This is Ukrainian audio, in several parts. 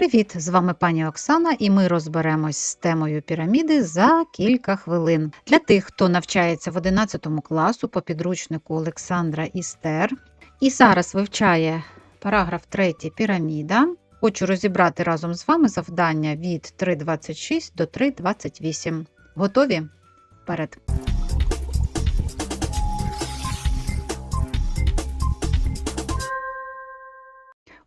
Привіт! З вами пані Оксана, і ми розберемось з темою піраміди за кілька хвилин. Для тих, хто навчається в 11 класу по підручнику Олександра Істер і зараз вивчає параграф 3 піраміда. Хочу розібрати разом з вами завдання від 3.26 до 3.28. Готові? Вперед!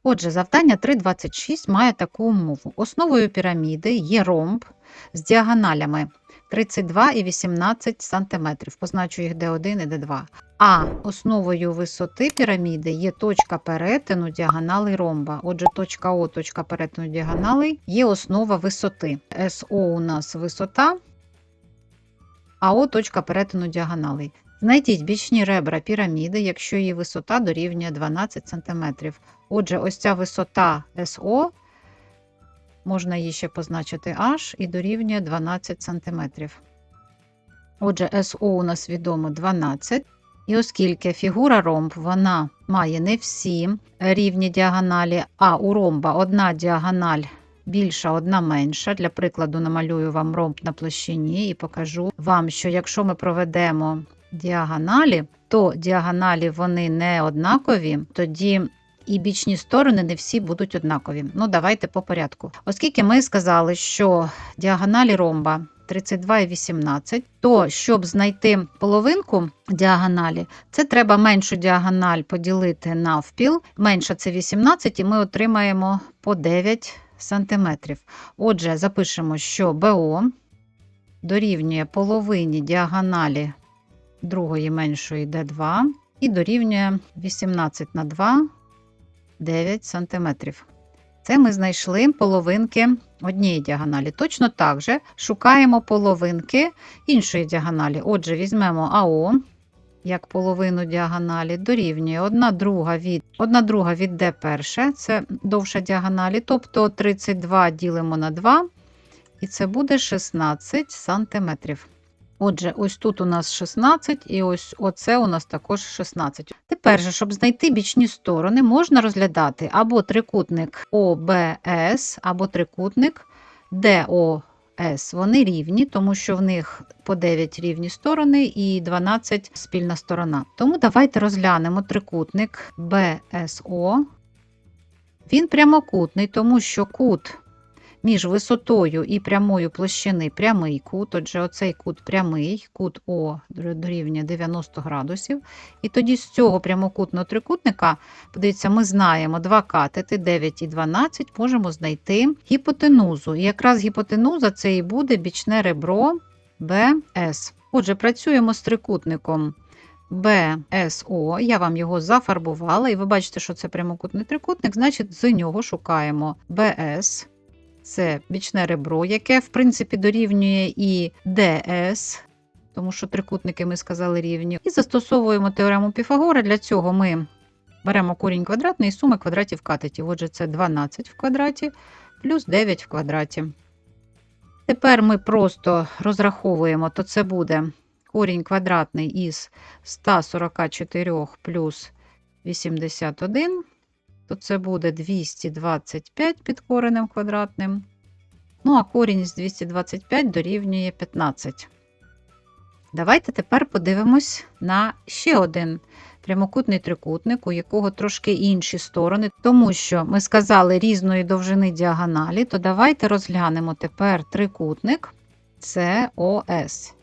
Отже, завдання 3.26 має таку умову. Основою піраміди є ромб з діагоналями 32 і 18 см. Позначу їх D1 і D2. А основою висоти піраміди є точка перетину діагоналей ромба. Отже, точка О, точка перетину діагоналей є основа висоти. СО у нас висота, а О точка перетину діагоналей. Знайдіть бічні ребра піраміди, якщо її висота дорівнює 12 см. Отже, ось ця висота СО, можна її ще позначити H і дорівнює 12 см. Отже, СО у нас відомо 12. І оскільки фігура ромб вона має не всі рівні діагоналі, а у ромба одна діагональ більша, одна менша. Для прикладу, намалюю вам ромб на площині і покажу вам, що якщо ми проведемо діагоналі, то діагоналі вони не однакові, тоді і бічні сторони не всі будуть однакові. Ну, давайте по порядку. Оскільки ми сказали, що діагоналі ромба 32 і 18, то щоб знайти половинку діагоналі, це треба меншу діагональ поділити навпіл. Менша це 18, і ми отримаємо по 9 см. Отже, запишемо, що БО дорівнює половині діагоналі другої меншої D2 і дорівнює 18 на 2 9 см. Це ми знайшли половинки однієї діагоналі. Точно так же шукаємо половинки іншої діагоналі. Отже, візьмемо АО як половину діагоналі, дорівнює 1 друга від 1 друга від D перше, це довша діагоналі, тобто 32 ділимо на 2, і це буде 16 сантиметрів. Отже, ось тут у нас 16, і ось оце у нас також 16. Тепер же, щоб знайти бічні сторони, можна розглядати або трикутник ОБС, або трикутник ДОС. Вони рівні, тому що в них по 9 рівні сторони і 12 спільна сторона. Тому давайте розглянемо трикутник БСО. Він прямокутний, тому що кут між висотою і прямою площини прямий кут, отже, оцей кут прямий, кут О дорівнює 90 градусів. І тоді з цього прямокутного трикутника, подивіться, ми знаємо два катети 9 і 12, можемо знайти гіпотенузу. І якраз гіпотенуза це і буде бічне ребро БС. Отже, працюємо з трикутником. БСО, я вам його зафарбувала, і ви бачите, що це прямокутний трикутник, значить, з нього шукаємо БС це бічне ребро, яке, в принципі, дорівнює і ДС, тому що трикутники ми сказали рівні. І застосовуємо теорему Піфагора. Для цього ми беремо корінь квадратний і суми квадратів катетів. Отже, це 12 в квадраті плюс 9 в квадраті. Тепер ми просто розраховуємо, то це буде корінь квадратний із 144 плюс 81 то це буде 225 під коренем квадратним. Ну, а корінь з 225 дорівнює 15. Давайте тепер подивимось на ще один прямокутний трикутник, у якого трошки інші сторони, тому що ми сказали різної довжини діагоналі, то давайте розглянемо тепер трикутник COS.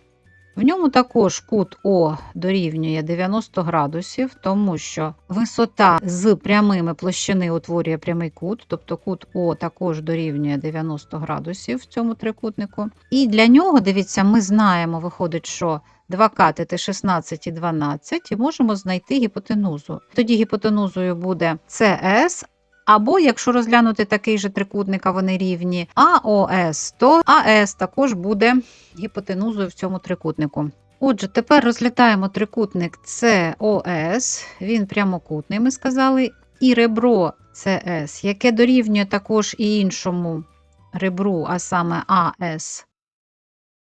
В ньому також кут О дорівнює 90 градусів, тому що висота з прямими площини утворює прямий кут, тобто кут О також дорівнює 90 градусів в цьому трикутнику. І для нього, дивіться, ми знаємо, виходить, що два катети 16 і 12, і можемо знайти гіпотенузу. Тоді гіпотенузою буде СС, або, якщо розглянути такий же трикутник, а вони рівні АОС, то АС також буде гіпотенузою в цьому трикутнику. Отже, тепер розглядаємо трикутник СОС, він прямокутний, ми сказали, і ребро СС, яке дорівнює також і іншому ребру, а саме АС.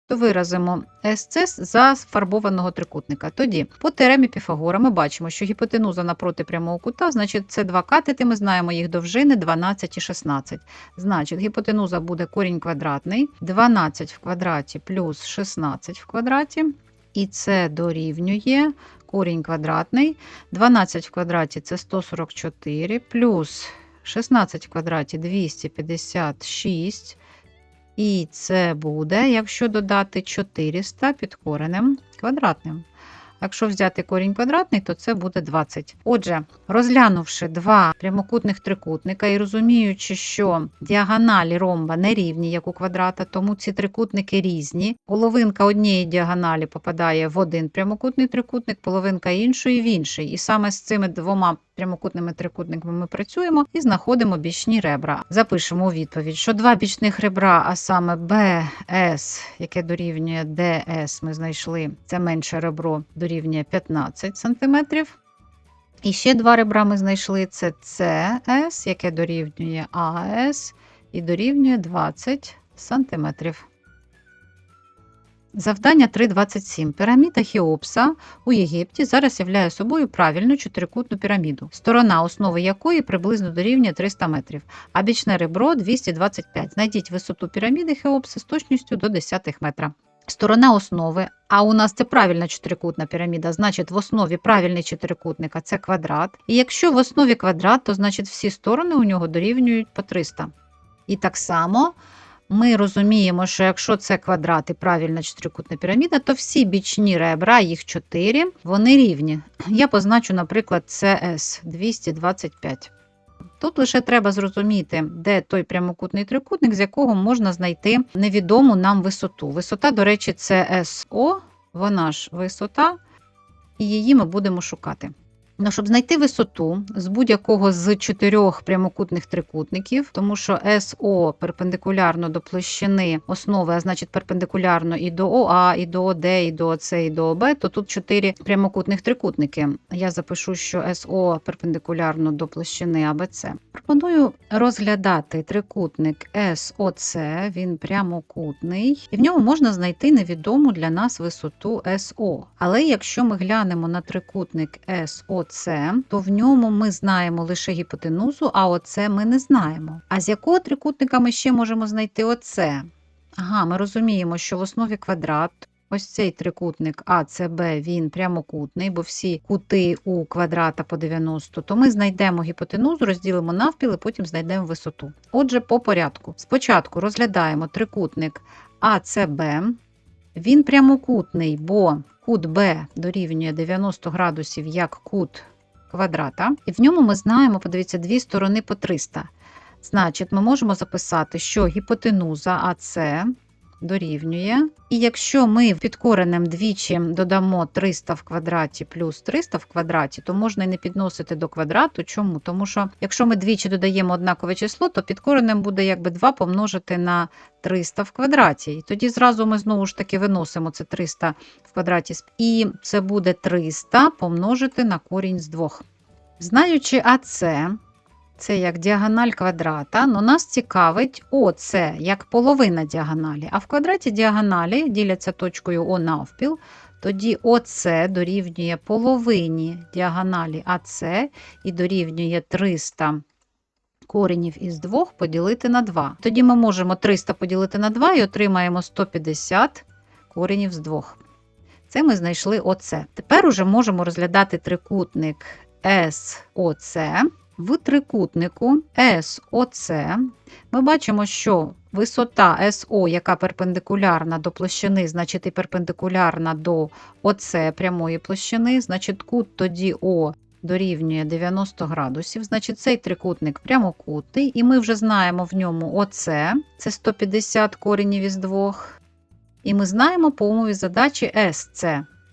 То виразимо СЦ за сфарбованого трикутника. Тоді по теоремі Піфагора ми бачимо, що гіпотенуза напроти прямого кута, значить, це два катети, ми знаємо їх довжини 12 і 16. Значить, гіпотенуза буде корінь квадратний, 12 в квадраті плюс 16 в квадраті, і це дорівнює корінь квадратний. 12 в квадраті це 144, плюс 16 в квадраті 256. І це буде, якщо додати 400 під коренем квадратним. Якщо взяти корінь квадратний, то це буде 20. Отже, розглянувши два прямокутних трикутника і розуміючи, що діагоналі ромба не рівні, як у квадрата, тому ці трикутники різні. Половинка однієї діагоналі попадає в один прямокутний трикутник, половинка іншої в інший. І саме з цими двома прямокутними трикутниками ми працюємо і знаходимо бічні ребра. Запишемо у відповідь, що два бічних ребра, а саме BS, яке дорівнює DS, ми знайшли це менше ребро дорівнює 15 см. І ще два ребра ми знайшли це CS, яке дорівнює AS і дорівнює 20 см. Завдання 3.27. Піраміда Хеопса у Єгипті зараз являє собою правильну чотирикутну піраміду, сторона основи якої приблизно дорівнює 300 метрів, а бічне ребро 225. Знайдіть висоту піраміди Хеопса з точністю до 10 метра. Сторона основи, а у нас це правильна чотирикутна піраміда, значить в основі правильний чотирикутник, а це квадрат. І якщо в основі квадрат, то значить всі сторони у нього дорівнюють по 300. І так само ми розуміємо, що якщо це квадрат і правильна чотирикутна піраміда, то всі бічні ребра, їх 4, вони рівні. Я позначу, наприклад, CS 225. Тут лише треба зрозуміти, де той прямокутний трикутник, з якого можна знайти невідому нам висоту. Висота, до речі, це SO, вона ж висота, і її ми будемо шукати. Ну, щоб знайти висоту з будь-якого з чотирьох прямокутних трикутників, тому що СО перпендикулярно до площини основи, а значить перпендикулярно і до ОА, і до ОД, і до ОЦ, і до ОБ, то тут чотири прямокутних трикутники. Я запишу, що СО перпендикулярно до площини АБЦ. Пропоную розглядати трикутник СОЦ, він прямокутний, і в ньому можна знайти невідому для нас висоту СО. Але якщо ми глянемо на трикутник СОЦ, Оце, то в ньому ми знаємо лише гіпотенузу, а оце ми не знаємо. А з якого трикутника ми ще можемо знайти оце? Ага, ми розуміємо, що в основі квадрат. Ось цей трикутник АЦБ, він прямокутний, бо всі кути у квадрата по 90, то ми знайдемо гіпотенузу, розділимо навпіл і потім знайдемо висоту. Отже, по порядку. Спочатку розглядаємо трикутник АЦБ, він прямокутний, бо кут Б дорівнює 90 градусів як кут квадрата. І в ньому ми знаємо, подивіться, дві сторони по 300. Значить, ми можемо записати, що гіпотенуза АС дорівнює. І якщо ми під коренем двічі додамо 300 в квадраті плюс 300 в квадраті, то можна і не підносити до квадрату. Чому? Тому що якщо ми двічі додаємо однакове число, то під коренем буде якби 2 помножити на 300 в квадраті. І тоді зразу ми знову ж таки виносимо це 300 в квадраті. І це буде 300 помножити на корінь з 2. Знаючи АЦ, це як діагональ квадрата, але нас цікавить ОЦ як половина діагоналі. А в квадраті діагоналі діляться точкою О навпіл, тоді ОЦ дорівнює половині діагоналі АЦ і дорівнює 300 коренів із 2 поділити на 2. Тоді ми можемо 300 поділити на 2 і отримаємо 150 коренів з 2. Це ми знайшли ОЦ. Тепер уже можемо розглядати трикутник СОЦ. В трикутнику СОЦ ми бачимо, що висота СО, яка перпендикулярна до площини, значить і перпендикулярна до ОЦ прямої площини, значить кут тоді О дорівнює 90 градусів, значить цей трикутник прямокутний, і ми вже знаємо в ньому ОЦ, це 150 коренів із 2. І ми знаємо по умові задачі СЦ.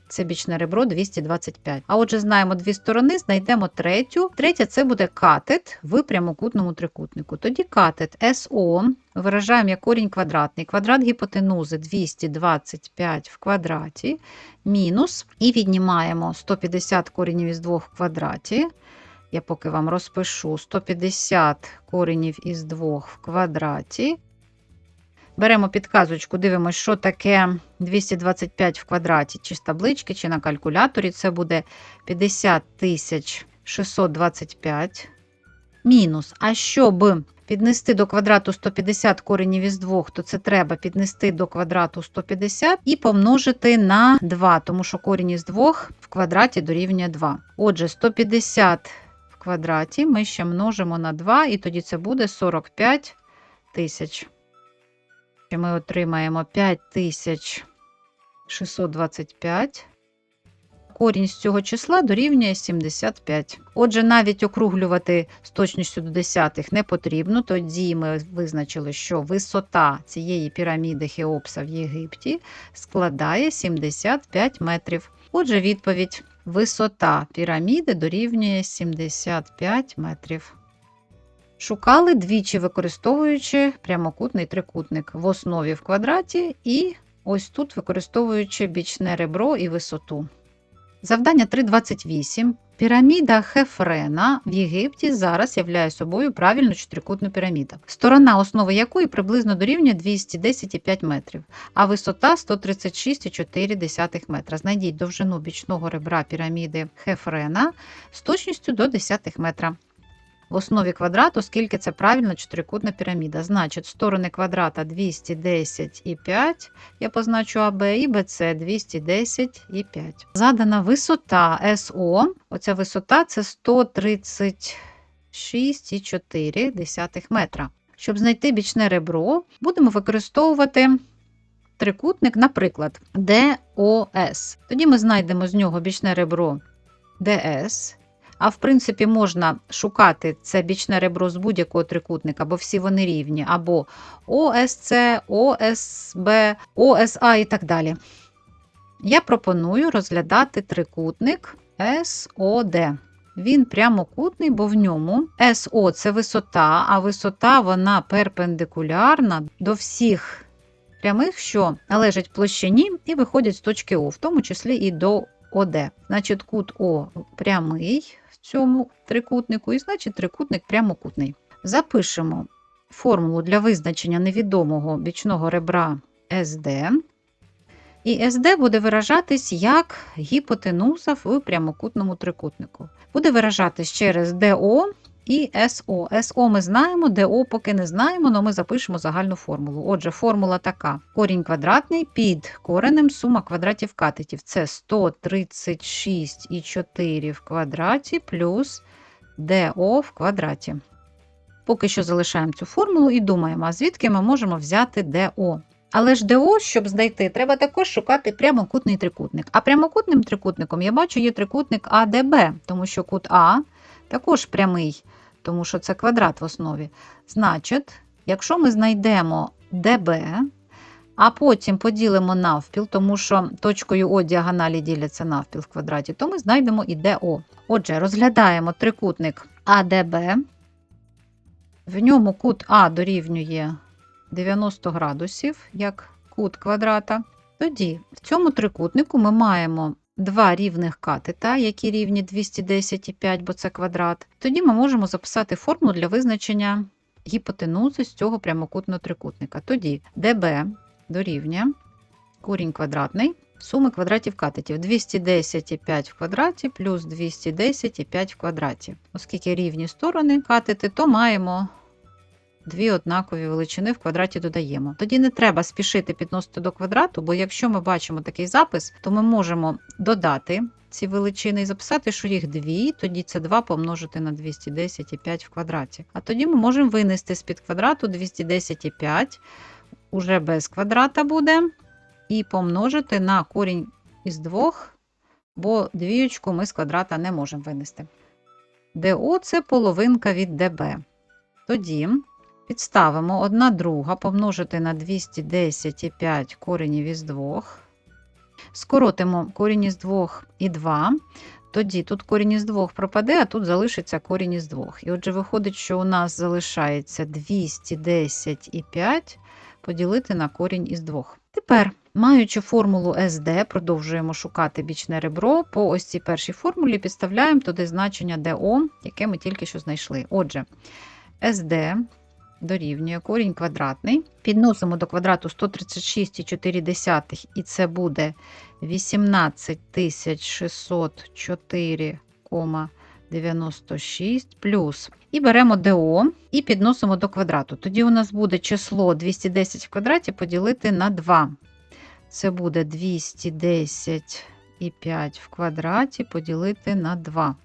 Це бічне ребро 225. А отже, знаємо дві сторони, знайдемо третю. Третя це буде катет в прямокутному трикутнику. Тоді катет СО виражаємо як корінь квадратний. Квадрат гіпотенузи 225 в квадраті, мінус, і віднімаємо 150 коренів із 2 в квадраті. Я поки вам розпишу 150 коренів із 2 в квадраті. Беремо підказочку, дивимося, що таке 225 в квадраті, чи з таблички, чи на калькуляторі. Це буде 50 тисяч 625 мінус. А щоб піднести до квадрату 150 коренів із 2, то це треба піднести до квадрату 150 і помножити на 2, тому що корінь із 2 в квадраті дорівнює 2. Отже, 150 в квадраті ми ще множимо на 2, і тоді це буде 45 тисяч. І Ми отримаємо 5625. Корінь з цього числа дорівнює 75. Отже, навіть округлювати з точністю до десятих не потрібно. Тоді ми визначили, що висота цієї піраміди Хеопса в Єгипті складає 75 метрів. Отже, відповідь: висота піраміди дорівнює 75 метрів. Шукали двічі використовуючи прямокутний трикутник в основі в квадраті і ось тут використовуючи бічне ребро і висоту. Завдання 3.28. Піраміда Хефрена в Єгипті зараз являє собою правильну чотирикутну піраміду, сторона основи якої приблизно дорівнює 210,5 метрів, а висота 136,4 метра. Знайдіть довжину бічного ребра піраміди Хефрена з точністю до 10 метра. В основі квадрату, оскільки це правильна чотирикутна піраміда. Значить, сторони квадрата 210,5, я позначу АБ, і БЦ 210,5. Задана висота СО, оця висота це 136,4 метра. Щоб знайти бічне ребро, будемо використовувати трикутник, наприклад, ДОС. Тоді ми знайдемо з нього бічне ребро ДС. А в принципі, можна шукати це бічне ребро з будь-якого трикутника, бо всі вони рівні, або ОСЦ, ОСБ, ОСА і так далі. Я пропоную розглядати трикутник СОД. Він прямокутний, бо в ньому СО це висота, а висота вона перпендикулярна до всіх прямих, що належать площині і виходять з точки О, в тому числі і до ОД. Значить, кут О прямий цьому трикутнику, і значить трикутник прямокутний. Запишемо формулу для визначення невідомого бічного ребра SD. І SD буде виражатись як гіпотенуза в прямокутному трикутнику. Буде виражатись через ДО і СО. СО ми знаємо, ДО поки не знаємо, але ми запишемо загальну формулу. Отже, формула така: корінь квадратний під коренем сума квадратів катетів. Це 136,4 в квадраті плюс ДО в квадраті. Поки що залишаємо цю формулу і думаємо, а звідки ми можемо взяти ДО. Але ж ДО, щоб знайти, треба також шукати прямокутний трикутник. А прямокутним трикутником я бачу є трикутник АДБ, тому що кут А також прямий, тому що це квадрат в основі. Значить, якщо ми знайдемо ДБ, а потім поділимо навпіл, тому що точкою О діагоналі діляться навпіл в квадраті, то ми знайдемо і ДО. Отже, розглядаємо трикутник АДБ. В ньому кут А дорівнює 90 градусів, як кут квадрата. Тоді в цьому трикутнику ми маємо два рівних катета, які рівні 210,5, бо це квадрат. Тоді ми можемо записати формулу для визначення гіпотенузи з цього прямокутного трикутника. Тоді ДБ дорівнює корінь квадратний суми квадратів катетів 210,5 в квадраті плюс 210,5 в квадраті. Оскільки рівні сторони катети, то маємо дві однакові величини в квадраті додаємо. Тоді не треба спішити підносити до квадрату, бо якщо ми бачимо такий запис, то ми можемо додати ці величини і записати, що їх дві, тоді це 2 помножити на 210,5 в квадраті. А тоді ми можемо винести з-під квадрату 210,5, уже без квадрата буде, і помножити на корінь із 2, бо двіючку ми з квадрата не можемо винести. ДО це половинка від ДБ. Тоді Підставимо 1 друга помножити на 210,5 коренів із 2. Скоротимо корінь із 2 і 2. Тоді тут корінь із 2 пропаде, а тут залишиться корінь із 2. І отже, виходить, що у нас залишається 210,5 поділити на корінь із 2. Тепер, маючи формулу SD, продовжуємо шукати бічне ребро. По ось цій першій формулі підставляємо туди значення DO, яке ми тільки що знайшли. Отже, SD дорівнює корінь квадратний. Підносимо до квадрату 136,4 і це буде 18604,96 плюс. І беремо ДО і підносимо до квадрату. Тоді у нас буде число 210 в квадраті поділити на 2. Це буде 210,5 в квадраті поділити на 2.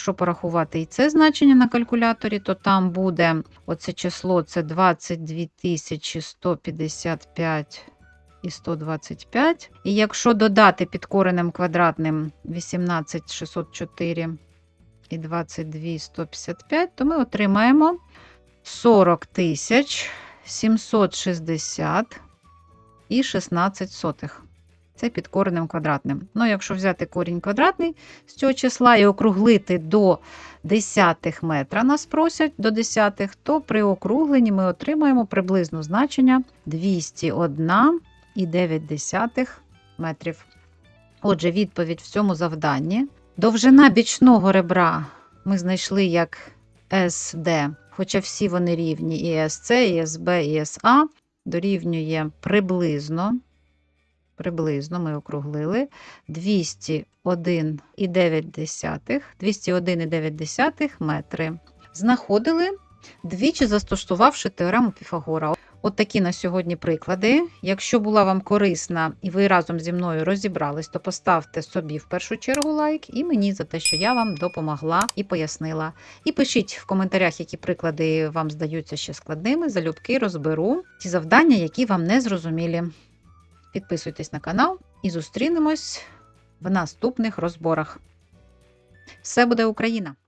Якщо порахувати і це значення на калькуляторі, то там буде оце число це 22 155 і 125. І якщо додати під коренем квадратним 18604 і 22 155, то ми отримаємо 40 760 і 16 сотих. Це під коренем квадратним. Ну, якщо взяти корінь квадратний з цього числа і округлити до десятих метра, нас просять до десятих, то при округленні ми отримаємо приблизно значення 201,9 метрів. Отже, відповідь в цьому завданні. Довжина бічного ребра ми знайшли як SD, хоча всі вони рівні і SC, і SB, і SA, дорівнює приблизно приблизно ми округлили 201,9 201,9 метри. Знаходили, двічі застосувавши теорему Піфагора. От такі на сьогодні приклади. Якщо була вам корисна і ви разом зі мною розібрались, то поставте собі в першу чергу лайк і мені за те, що я вам допомогла і пояснила. І пишіть в коментарях, які приклади вам здаються ще складними. Залюбки розберу ті завдання, які вам не зрозумілі. Підписуйтесь на канал і зустрінемось в наступних розборах. Все буде Україна!